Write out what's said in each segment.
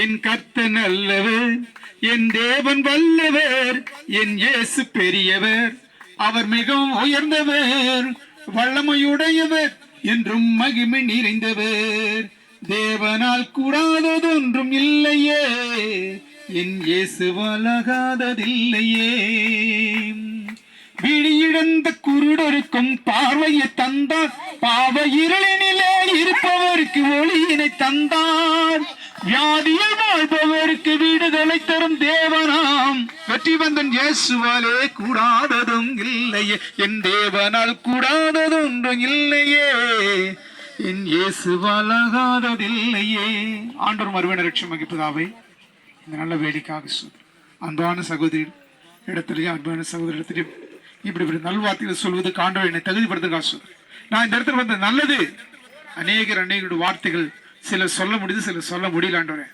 என் கத்த நல்லவர் என் தேவன் வல்லவர் என் இயேசு பெரியவர். அவர் மிகவும் உயர்ந்தவர் வல்லமையுடையவர் என்றும் மகிமை நிறைந்தவர். தேவனால் கூடாததொன்றும் இல்லையே என் இயேசு வலகாததில்லையே விழியிழந்த குருடருக்கும் பார்வையை தந்தார். பாவ இருளினிலே இருப்பவருக்கு ஒளியினை தந்தார். வியாதியில் வாழ்பவருக்கு விடுதலை தரும் தேவனாம். வெற்றி வந்தன் இயேசுவாலே கூடாததும் இல்லையே. என் தேவனால் கூடாததொன்றும் இல்லையே. என் இயேசுவால் ஆகாததில்லையே. ஆண்டவர் மறுவன ரட்சம் வகிப்பதாவே இந்த நல்ல வேலைக்காக சொல் அன்பான சகோதரி இடத்துலயும் அன்பான சகோதரி இடத்துலயும் இப்படி இப்படி நல்வார்த்தைகளை சொல்வது காண்டவர் என்னை தகுதிப்படுத்துக்காக சொல் நான் இந்த இடத்துல வந்த நல்லது. அநேகர் அநேகருடைய வார்த்தைகள் சிலர் சொல்ல முடியுது சிலர் சொல்ல முடியலாண்டவரே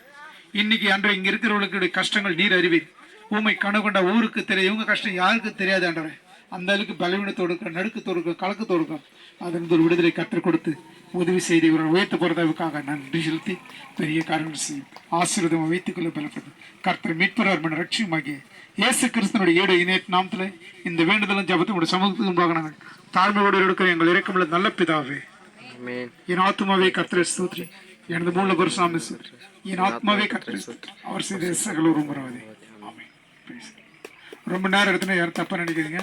இன்னைக்கு அன்று இங்க இருக்கிறவர்களுக்கு கஷ்டங்கள் நீர் அறிவீர் ஊமை கணக்கொண்ட ஊருக்கு தெரியும் இவங்க கஷ்டம் யாருக்கு தெரியாது ஆண்டவரே. அந்த அளவுக்கு பலவீனத்தோடு இருக்கிற நடுக்கத்தோடு இருக்கிற கலக்கத்தோடு இருக்கும் அதன் ஒரு விடுதலை கற்றுக் கொடுத்து உதவி செய்து இவர்கள் உயர்த்த போறதற்காக நன்றி செலுத்தி பெரிய காரியங்கள் செய்யும். ஆசீர்வாதம் வைத்துக் கொள்ள பலப்படும் கர்த்தர் மீட்பரார் மன ரட்சியமாகிய இயேசு கிறிஸ்தனுடைய ஈடு இணையத் நாமத்தில் இந்த வேண்டுதலும் ஜபத்தும் உடைய சமூகத்துக்கு முன்பாக நாங்கள் தாழ்மையோடு இருக்கிற எங்கள் இறக்கமுள்ள நல்ல பிதாவே. என் ஆத்மாவே கர்த்தரை ஸ்தோத்ரி எனது மூல குருசாமி சார். என் ஆத்மாவே கர்த்தரை ஸ்தோத்ரி அவர் செய்த சகல ஒரு முறவதே ஆமென். ரொம்ப நேரம் எடுத்துனா யாரும் தப்பா நினைக்கிறீங்க